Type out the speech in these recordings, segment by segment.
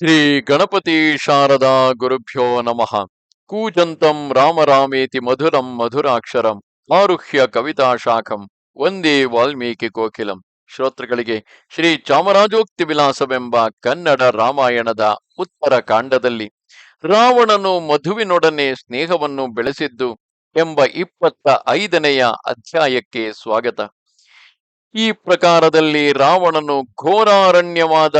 ಶ್ರೀ ಗಣಪತಿ ಶಾರದಾ ಗುರುಭ್ಯೋ ನಮಃ. ಕೂಜಂತಂ ರಾಮರಾಮೇತಿ ಮಧುರಂ ಮಧುರಾಕ್ಷರಂ ಆರುಹ್ಯ ಕವಿತಾ ಶಾಖಂ ಒಂದೇ ವಾಲ್ಮೀಕಿ ಕೋಕಿಲಂ. ಶ್ರೋತೃಗಳಿಗೆ ಶ್ರೀ ಚಾಮರಾಜೋಕ್ತಿ ವಿಲಾಸವೆಂಬ ಕನ್ನಡ ರಾಮಾಯಣದ ಉತ್ತರ ಕಾಂಡದಲ್ಲಿ ರಾವಣನು ಮಧುವಿನೊಡನೆ ಸ್ನೇಹವನ್ನು ಬೆಳೆಸಿದ್ದು ಎಂಬ ಇಪ್ಪತ್ತ ಐದನೆಯ ಅಧ್ಯಾಯಕ್ಕೆ ಸ್ವಾಗತ. ಈ ಪ್ರಕಾರದಲ್ಲಿ ರಾವಣನು ಘೋರಾರಣ್ಯವಾದ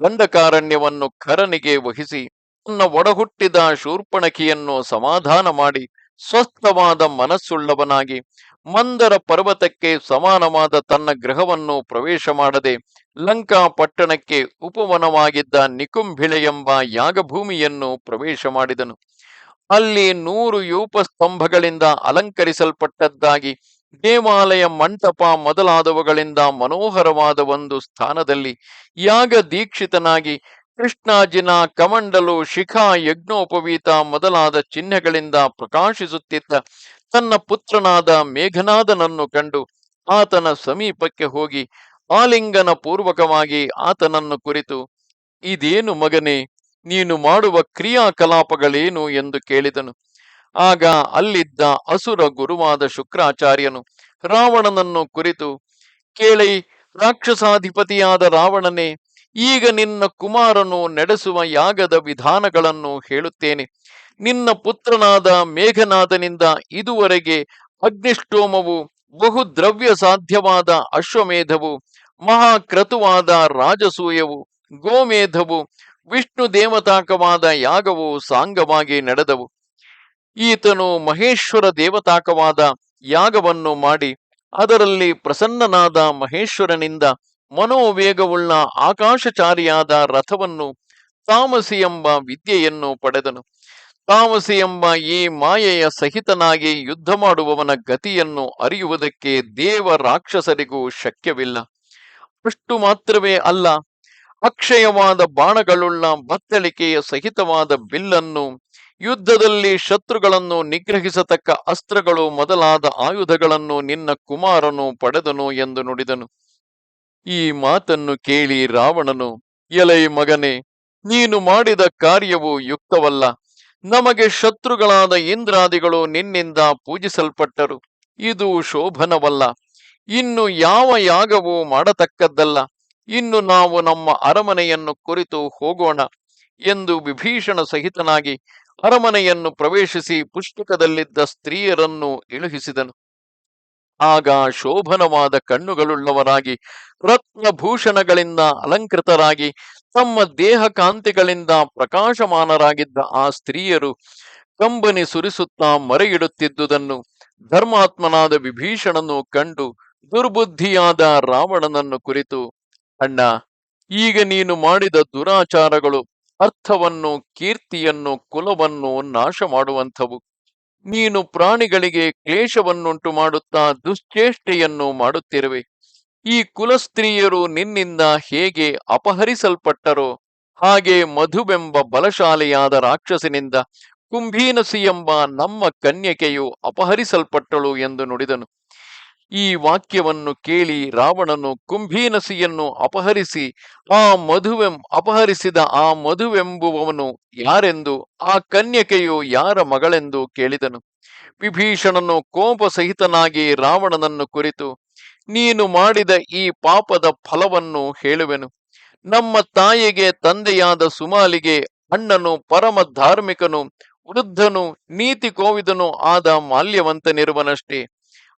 ದಂಡಕಾರಣ್ಯವನ್ನು ಖರನಿಗೆ ವಹಿಸಿ, ತನ್ನ ಒಡಹುಟ್ಟಿದ ಶೂರ್ಪಣಕಿಯನ್ನು ಸಮಾಧಾನ ಮಾಡಿ, ಸ್ವಸ್ಥವಾದ ಮನಸ್ಸುಳ್ಳವನಾಗಿ, ಮಂದರ ಪರ್ವತಕ್ಕೆ ಸಮಾನವಾದ ತನ್ನ ಗೃಹವನ್ನು ಪ್ರವೇಶ ಮಾಡದೆ, ಲಂಕಾ ಪಟ್ಟಣಕ್ಕೆ ಉಪವನವಾಗಿದ್ದ ನಿಕುಂಭಿಳೆ ಎಂಬ ಯಾಗಭೂಮಿಯನ್ನು ಪ್ರವೇಶ ಮಾಡಿದನು. ಅಲ್ಲಿ ನೂರು ಯೂಪ ಸ್ತಂಭಗಳಿಂದ ಅಲಂಕರಿಸಲ್ಪಟ್ಟದ್ದಾಗಿ ದೇವಾಲಯ ಮಂಟಪ ಮೊದಲಾದವುಗಳಿಂದ ಮನೋಹರವಾದ ಒಂದು ಸ್ಥಾನದಲ್ಲಿ ಯಾಗ ದೀಕ್ಷಿತನಾಗಿ ಕೃಷ್ಣಾಜಿನ ಕಮಂಡಲು ಶಿಖಾ ಯಜ್ಞೋಪವೀತ ಮೊದಲಾದ ಚಿಹ್ನೆಗಳಿಂದ ಪ್ರಕಾಶಿಸುತ್ತಿದ್ದ ತನ್ನ ಪುತ್ರನಾದ ಮೇಘನಾದನನ್ನು ಕಂಡು ಆತನ ಸಮೀಪಕ್ಕೆ ಹೋಗಿ ಆಲಿಂಗನ ಪೂರ್ವಕವಾಗಿ ಆತನನ್ನು ಕುರಿತು, ಇದೇನು ಮಗನೇ, ನೀನು ಮಾಡುವ ಕ್ರಿಯಾಕಲಾಪಗಳೇನು? ಎಂದು ಕೇಳಿದನು. ಆಗ ಅಲ್ಲಿದ್ದ ಅಸುರ ಗುರುವಾದ ಶುಕ್ರಾಚಾರ್ಯನು ರಾವಣನನ್ನು ಕುರಿತು, ಕೇಳಿ, ರಾಕ್ಷಸಾಧಿಪತಿಯಾದ ರಾವಣನೇ, ಈಗ ನಿನ್ನ ಕುಮಾರನು ನಡೆಸುವ ಯಾಗದ ವಿಧಾನಗಳನ್ನು ಹೇಳುತ್ತೇನೆ. ನಿನ್ನ ಪುತ್ರನಾದ ಮೇಘನಾದನಿಂದ ಇದುವರೆಗೆ ಅಗ್ನಿಷ್ಟೋಮವು ಬಹು ದ್ರವ್ಯ ಸಾಧ್ಯವಾದ ಅಶ್ವಮೇಧವು, ಮಹಾಕ್ರತುವಾದ ರಾಜಸೂಯವು, ಗೋಮೇಧವು, ವಿಷ್ಣು ದೇವತಾಕವಾದ ಯಾಗವು ಸಾಂಗವಾಗಿ ನಡೆದವು. ಈತನು ಮಹೇಶ್ವರ ದೇವತಾಕವಾದ ಯಾಗವನ್ನು ಮಾಡಿ ಅದರಲ್ಲಿ ಪ್ರಸನ್ನನಾದ ಮಹೇಶ್ವರನಿಂದ ಮನೋವೇಗವುಳ್ಳ ಆಕಾಶಚಾರಿಯಾದ ರಥವನ್ನು ತಾಮಸಿ ಎಂಬ ವಿದ್ಯೆಯನ್ನು ಪಡೆದನು. ತಾಮಸಿ ಎಂಬ ಈ ಮಾಯೆಯ ಸಹಿತನಾಗಿ ಯುದ್ಧ ಮಾಡುವವನ ಗತಿಯನ್ನು ಅರಿಯುವುದಕ್ಕೆ ದೇವ ರಾಕ್ಷಸರಿಗೂ ಶಕ್ಯವಿಲ್ಲ. ಅಷ್ಟು ಮಾತ್ರವೇ ಅಲ್ಲ, ಅಕ್ಷಯವಾದ ಬಾಣಗಳುಳ್ಳ ಬತ್ತಳಿಕೆಯ ಸಹಿತವಾದ ಬಿಲ್ಲನ್ನು ಯುದ್ಧದಲ್ಲಿ ಶತ್ರುಗಳನ್ನು ನಿಗ್ರಹಿಸತಕ್ಕ ಅಸ್ತ್ರಗಳು ಮೊದಲಾದ ಆಯುಧಗಳನ್ನು ನಿನ್ನ ಕುಮಾರನು ಪಡೆದನು ಎಂದು ನುಡಿದನು. ಈ ಮಾತನ್ನು ಕೇಳಿ ರಾವಣನು, ಎಲೈ ಮಗನೇ, ನೀನು ಮಾಡಿದ ಕಾರ್ಯವು ಯುಕ್ತವಲ್ಲ. ನಮಗೆ ಶತ್ರುಗಳಾದ ಇಂದ್ರಾದಿಗಳು ನಿನ್ನಿಂದ ಪೂಜಿಸಲ್ಪಟ್ಟರು. ಇದು ಶೋಭನವಲ್ಲ. ಇನ್ನು ಯಾವ ಯಾಗವೂ ಮಾಡತಕ್ಕದ್ದಲ್ಲ. ಇನ್ನು ನಾವು ನಮ್ಮ ಅರಮನೆಯನ್ನು ಕುರಿತು ಹೋಗೋಣ ಎಂದು ವಿಭೀಷಣ ಸಹಿತನಾಗಿ ಅರಮನೆಯನ್ನು ಪ್ರವೇಶಿಸಿ ಪುಸ್ತಕದಲ್ಲಿದ್ದ ಸ್ತ್ರೀಯರನ್ನು ಇಳುಹಿಸಿದನು ಆಗ ಶೋಭನವಾದ ಕಣ್ಣುಗಳುಳ್ಳವರಾಗಿ, ರತ್ನಭೂಷಣಗಳಿಂದ ಅಲಂಕೃತರಾಗಿ, ತಮ್ಮ ದೇಹ ಕಾಂತಿಗಳಿಂದ ಪ್ರಕಾಶಮಾನರಾಗಿದ್ದ ಆ ಸ್ತ್ರೀಯರು ಕಂಬನಿ ಸುರಿಸುತ್ತಾ ಮರೆಯಿಡುತ್ತಿದ್ದುದನ್ನು ಧರ್ಮಾತ್ಮನಾದ ವಿಭೀಷಣನು ಕಂಡು ದುರ್ಬುದ್ಧಿಯಾದ ರಾವಣನನ್ನು ಕುರಿತು, ಅಣ್ಣ, ಈಗ ನೀನು ಮಾಡಿದ ದುರಾಚಾರಗಳು ಅರ್ಥವನ್ನು, ಕೀರ್ತಿಯನ್ನು, ಕುಲವನ್ನು ನಾಶ ಮಾಡುವಂಥವು ನೀನು ಪ್ರಾಣಿಗಳಿಗೆ ಕ್ಲೇಶವನ್ನುಂಟು ಮಾಡುತ್ತಾ ದುಶ್ಚೇಷ್ಟೆಯನ್ನು ಮಾಡುತ್ತಿರುವೆ. ಈ ಕುಲಸ್ತ್ರೀಯರು ನಿನ್ನಿಂದ ಹೇಗೆ ಅಪಹರಿಸಲ್ಪಟ್ಟರೋ, ಹಾಗೆ ಮಧುವೆಂಬ ಬಲಶಾಲಿಯಾದ ರಾಕ್ಷಸನಿಂದ ಕುಂಭೀನಸಿ ಎಂಬ ನಮ್ಮ ಕನ್ಯಕೆಯು ಅಪಹರಿಸಲ್ಪಟ್ಟಳು ಎಂದು ನುಡಿದನು. ಈ ವಾಕ್ಯವನ್ನು ಕೇಳಿ ರಾವಣನು ಕುಂಭೀನಸಿಯನ್ನು ಅಪಹರಿಸಿ, ಆ ಮಧುವೆಂ, ಅಪಹರಿಸಿದ ಆ ಮಧುವೆಂಬುವವನು ಯಾರೆಂದು, ಆ ಕನ್ಯಕೆಯು ಯಾರ ಮಗಳೆಂದು ಕೇಳಿದನು. ವಿಭೀಷಣನು ಕೋಪ ಸಹಿತನಾಗಿ ರಾವಣನನ್ನು ಕುರಿತು, ನೀನು ಮಾಡಿದ ಈ ಪಾಪದ ಫಲವನ್ನು ಹೇಳುವೆನು. ನಮ್ಮ ತಾಯಿಗೆ ತಂದೆಯಾದ ಸುಮಾಲಿಗೆ ಅಣ್ಣನು ಪರಮ ಧಾರ್ಮಿಕನು, ವೃದ್ಧನು, ನೀತಿ ಕೋವಿದನು ಆದ ಮಾಲ್ಯವಂತನಿರುವನಷ್ಟೇ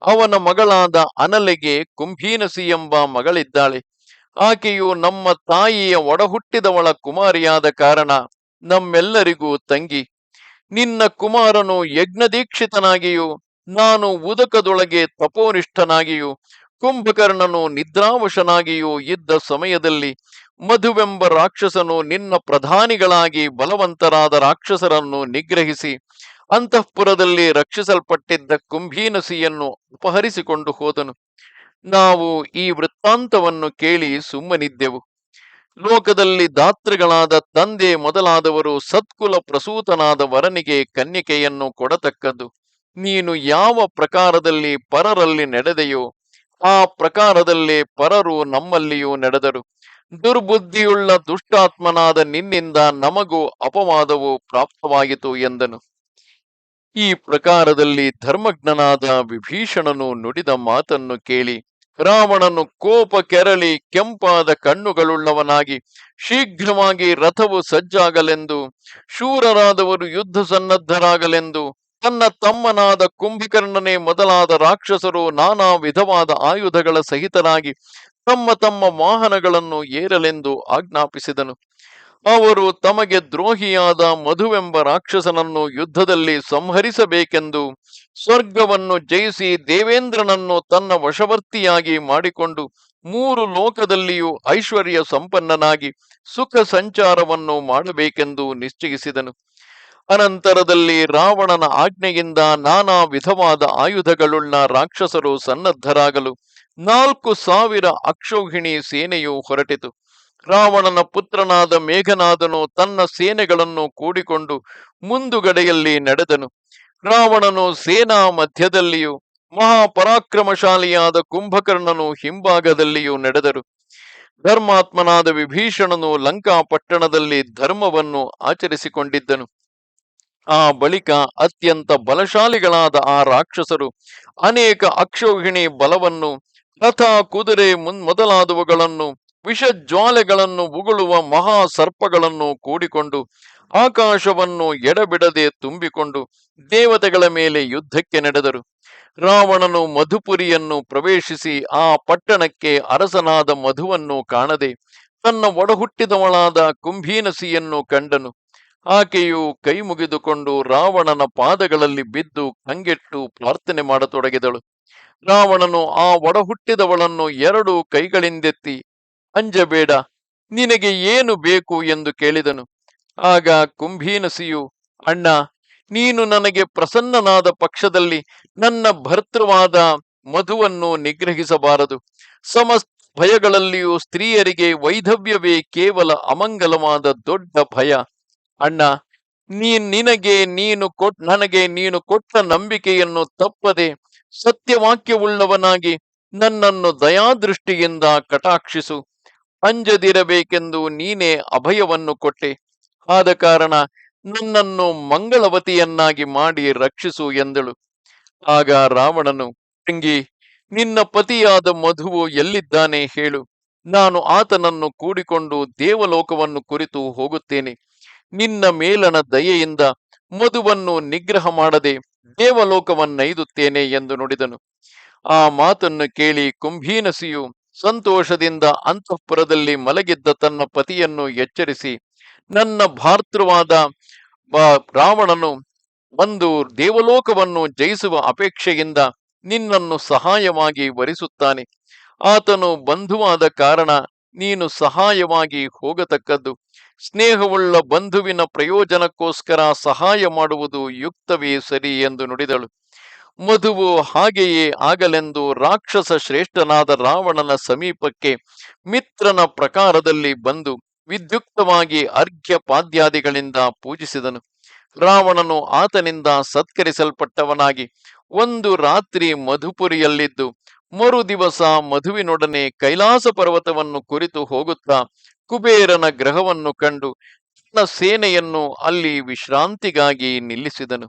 ಅವನ ಮಗಳಾದ ಅನಲೆಗೆ ಕುಂಭೀನಸಿ ಎಂಬ ಮಗಳಿದ್ದಾಳೆ. ಆಕೆಯು ನಮ್ಮ ತಾಯಿಯ ಒಡಹುಟ್ಟಿದವಳ ಕುಮಾರಿಯಾದ ಕಾರಣ ನಮ್ಮೆಲ್ಲರಿಗೂ ತಂಗಿ. ನಿನ್ನ ಕುಮಾರನು ಯಜ್ಞದೀಕ್ಷಿತನಾಗಿಯೂ, ನಾನು ಉದಕದೊಳಗೆ ತಪೋನಿಷ್ಠನಾಗಿಯೂ, ಕುಂಭಕರ್ಣನು ನಿದ್ರಾವಶನಾಗಿಯೂ ಇದ್ದ ಸಮಯದಲ್ಲಿ ಮಧುವೆಂಬ ರಾಕ್ಷಸನು ನಿನ್ನ ಪ್ರಧಾನಿಗಳಾಗಿ ಬಲವಂತರಾದ ರಾಕ್ಷಸರನ್ನು ನಿಗ್ರಹಿಸಿ ಅಂತಃಪುರದಲ್ಲಿ ರಕ್ಷಿಸಲ್ಪಟ್ಟಿದ್ದ ಕುಂಭೀನಸಿಯನ್ನು ಉಪಹರಿಸಿಕೊಂಡು ಹೋದನು. ನಾವು ಈ ವೃತ್ತಾಂತವನ್ನು ಕೇಳಿ ಸುಮ್ಮನಿದ್ದೆವು. ಲೋಕದಲ್ಲಿ ದಾತೃಗಳಾದ ತಂದೆ ಮೊದಲಾದವರು ಸತ್ಕುಲ ಪ್ರಸೂತನಾದ ವರನಿಗೆ ಕನ್ಯಕೆಯನ್ನು ಕೊಡತಕ್ಕದ್ದು. ನೀನು ಯಾವ ಪ್ರಕಾರದಲ್ಲಿ ಪರರಲ್ಲಿ ನಡೆದೆಯೋ ಆ ಪ್ರಕಾರದಲ್ಲಿ ಪರರು ನಮ್ಮಲ್ಲಿಯೂ ನಡೆದರು. ದುರ್ಬುದ್ಧಿಯುಳ್ಳ ದುಷ್ಟಾತ್ಮನಾದ ನಿನ್ನಿಂದ ನಮಗೂ ಅಪವಾದವು ಪ್ರಾಪ್ತವಾಯಿತು ಎಂದನು. ಈ ಪ್ರಕಾರದಲ್ಲಿ ಧರ್ಮಜ್ಞನಾದ ವಿಭೀಷಣನು ನುಡಿದ ಮಾತನ್ನು ಕೇಳಿ ರಾವಣನು ಕೋಪ ಕೆರಳಿ ಕೆಂಪಾದ ಕಣ್ಣುಗಳುಳ್ಳವನಾಗಿ ಶೀಘ್ರವಾಗಿ ರಥವು ಸಜ್ಜಾಗಲೆಂದು, ಶೂರರಾದವರು ಯುದ್ಧ ಸನ್ನದ್ಧರಾಗಲೆಂದು, ತನ್ನ ತಮ್ಮನಾದ ಕುಂಭಕರ್ಣನೆ ಮೊದಲಾದ ರಾಕ್ಷಸರು ನಾನಾ ವಿಧವಾದ ಆಯುಧಗಳ ಸಹಿತರಾಗಿ ತಮ್ಮ ತಮ್ಮ ವಾಹನಗಳನ್ನು ಏರಲೆಂದು ಆಜ್ಞಾಪಿಸಿದನು. ಅವರು ತಮಗೆ ದ್ರೋಹಿಯಾದ ಮಧುವೆಂಬ ರಾಕ್ಷಸನನ್ನು ಯುದ್ಧದಲ್ಲಿ ಸಂಹರಿಸಬೇಕೆಂದು ಸ್ವರ್ಗವನ್ನು ಜಯಿಸಿ ದೇವೇಂದ್ರನನ್ನು ತನ್ನ ವಶವರ್ತಿಯಾಗಿ ಮಾಡಿಕೊಂಡು ಮೂರು ಲೋಕದಲ್ಲಿಯೂ ಐಶ್ವರ್ಯ ಸಂಪನ್ನನಾಗಿ ಸುಖ ಸಂಚಾರವನ್ನು ಮಾಡಬೇಕೆಂದು ನಿಶ್ಚಯಿಸಿದನು. ಅನಂತರದಲ್ಲಿ ರಾವಣನ ಆಜ್ಞೆಯಿಂದ ನಾನಾ ವಿಧವಾದ ಆಯುಧಗಳುಳ್ಳ ರಾಕ್ಷಸರು ಸನ್ನದ್ಧರಾಗಲು ನಾಲ್ಕು ಸಾವಿರ ಅಕ್ಷೋಹಿಣಿ ಸೇನೆಯು ಹೊರಟಿತು. ರಾವಣನ ಪುತ್ರನಾದ ಮೇಘನಾದನು ತನ್ನ ಸೇನೆಗಳನ್ನು ಕೂಡಿಕೊಂಡು ಮುಂದುಗಡೆಯಲ್ಲಿ ನಡೆದನು. ರಾವಣನು ಸೇನಾ ಮಧ್ಯದಲ್ಲಿಯೂ ಮಹಾಪರಾಕ್ರಮಶಾಲಿಯಾದ ಕುಂಭಕರ್ಣನು ಹಿಂಭಾಗದಲ್ಲಿಯೂ ನಡೆದರು. ಧರ್ಮಾತ್ಮನಾದ ವಿಭೀಷಣನು ಲಂಕಾ ಪಟ್ಟಣದಲ್ಲಿ ಧರ್ಮವನ್ನು ಆಚರಿಸಿಕೊಂಡಿದ್ದನು. ಆ ಬಳಿಕ ಅತ್ಯಂತ ಬಲಶಾಲಿಗಳಾದ ಆ ರಾಕ್ಷಸರು ಅನೇಕ ಅಕ್ಷೋಹಿಣಿ ಬಲವನ್ನು, ರಥ ಕುದುರೆ ಮುನ್ ಮೊದಲಾದವುಗಳನ್ನು ವಿಷಜ್ವಾಲೆಗಳನ್ನು ಉಗುಳುವ ಮಹಾ ಸರ್ಪಗಳನ್ನು ಕೂಡಿಕೊಂಡು ಆಕಾಶವನ್ನು ಎಡಬಿಡದೆ ತುಂಬಿಕೊಂಡು ದೇವತೆಗಳ ಮೇಲೆ ಯುದ್ಧಕ್ಕೆ ನಡೆದರು. ರಾವಣನು ಮಧುಪುರಿಯನ್ನು ಪ್ರವೇಶಿಸಿ ಆ ಪಟ್ಟಣಕ್ಕೆ ಅರಸನಾದ ಮಧುವನ್ನು ಕಾಣದೆ ತನ್ನ ಒಡಹುಟ್ಟಿದವಳಾದ ಕುಂಭೀನಸಿಯನ್ನು ಕಂಡನು. ಆಕೆಯು ಕೈ ಮುಗಿದುಕೊಂಡು ರಾವಣನ ಪಾದಗಳಲ್ಲಿ ಬಿದ್ದು ಕಂಗೆಟ್ಟು ಪ್ರಾರ್ಥನೆ ಮಾಡತೊಡಗಿದಳು. ರಾವಣನು ಆ ಒಡಹುಟ್ಟಿದವಳನ್ನು ಎರಡು ಕೈಗಳಿಂದೆತ್ತಿ ಅಂಜಬೇಡ, ನಿನಗೆ ಏನು ಬೇಕು ಎಂದು ಕೇಳಿದನು. ಆಗ ಕುಂಭೀನಸಿಯು, ಅಣ್ಣ, ನೀನು ನನಗೆ ಪ್ರಸನ್ನನಾದ ಪಕ್ಷದಲ್ಲಿ ನನ್ನ ಭರ್ತೃವಾದ ಮಧುವನ್ನು ನಿಗ್ರಹಿಸಬಾರದು. ಸಮಸ್ತ ಭಯಗಳಲ್ಲಿಯೂ ಸ್ತ್ರೀಯರಿಗೆ ವೈಧವ್ಯವೇ ಕೇವಲ ಅಮಂಗಲವಾದ ದೊಡ್ಡ ಭಯ. ಅಣ್ಣ, ನೀ ನಿನಗೆ ನೀನು ಕೊಟ್, ನನಗೆ ನೀನು ಕೊಟ್ಟ ನಂಬಿಕೆಯನ್ನು ತಪ್ಪದೆ ಸತ್ಯವಾಕ್ಯವುಳ್ಳವನಾಗಿ ನನ್ನನ್ನು ದಯಾದೃಷ್ಟಿಯಿಂದ ಕಟಾಕ್ಷಿಸು. ಅಂಜದಿರಬೇಕೆಂದು ನೀನೇ ಅಭಯವನ್ನು ಕೊಟ್ಟೆ. ಆದ ಕಾರಣ ನನ್ನನ್ನು ಮಂಗಳವತಿಯನ್ನಾಗಿ ಮಾಡಿ ರಕ್ಷಿಸು ಎಂದಳು. ಆಗ ರಾವಣನು, ತಂಗಿ, ನಿನ್ನ ಪತಿಯಾದ ಮಧುವು ಎಲ್ಲಿದ್ದಾನೆ ಹೇಳು. ನಾನು ಆತನನ್ನು ಕೂಡಿಕೊಂಡು ದೇವಲೋಕವನ್ನು ಕುರಿತು ಹೋಗುತ್ತೇನೆ. ನಿನ್ನ ಮೇಲನ ದಯೆಯಿಂದ ಮಧುವನ್ನು ನಿಗ್ರಹ ಮಾಡದೆ ದೇವಲೋಕವನ್ನೈದುತ್ತೇನೆ ಎಂದು ನುಡಿದನು. ಆ ಮಾತನ್ನು ಕೇಳಿ ಕುಂಭೀನಸಿಯು ಸಂತೋಷದಿಂದ ಅಂತಃಪುರದಲ್ಲಿ ಮಲಗಿದ್ದ ತನ್ನ ಪತಿಯನ್ನು ಎಚ್ಚರಿಸಿ, ನನ್ನ ಭಾರ್ತೃವಾದ ರಾವಣನು ಒಂದು ದೇವಲೋಕವನ್ನು ಜಯಿಸುವ ಅಪೇಕ್ಷೆಯಿಂದ ನಿನ್ನನ್ನು ಸಹಾಯವಾಗಿ ವರಿಸುತ್ತಾನೆ. ಆತನು ಬಂಧುವಾದ ಕಾರಣ ನೀನು ಸಹಾಯವಾಗಿ ಹೋಗತಕ್ಕದ್ದು. ಸ್ನೇಹವುಳ್ಳ ಬಂಧುವಿನ ಪ್ರಯೋಜನಕ್ಕೋಸ್ಕರ ಸಹಾಯ ಮಾಡುವುದು ಯುಕ್ತವೇ ಸರಿ ಎಂದು ನುಡಿದಳು. ಮಧುವು ಹಾಗೆಯೇ ಆಗಲೆಂದು ರಾಕ್ಷಸ ಶ್ರೇಷ್ಠನಾದ ರಾವಣನ ಸಮೀಪಕ್ಕೆ ಮಿತ್ರನ ಪ್ರಕಾರದಲ್ಲಿ ಬಂದು ವಿದ್ಯುಕ್ತವಾಗಿ ಅರ್ಘ್ಯ ಪಾದ್ಯಾದಿಗಳಿಂದ ಪೂಜಿಸಿದನು. ರಾವಣನು ಆತನಿಂದ ಸತ್ಕರಿಸಲ್ಪಟ್ಟವನಾಗಿ ಒಂದು ರಾತ್ರಿ ಮಧುಪುರಿಯಲ್ಲಿದ್ದು ಮರು ದಿವಸ ಮಧುವಿನೊಡನೆ ಕೈಲಾಸ ಪರ್ವತವನ್ನು ಕುರಿತು ಹೋಗುತ್ತಾ ಕುಬೇರನ ಗ್ರಹವನ್ನು ಕಂಡು ತನ್ನ ಸೇನೆಯನ್ನು ಅಲ್ಲಿ ವಿಶ್ರಾಂತಿಗಾಗಿ ನಿಲ್ಲಿಸಿದನು.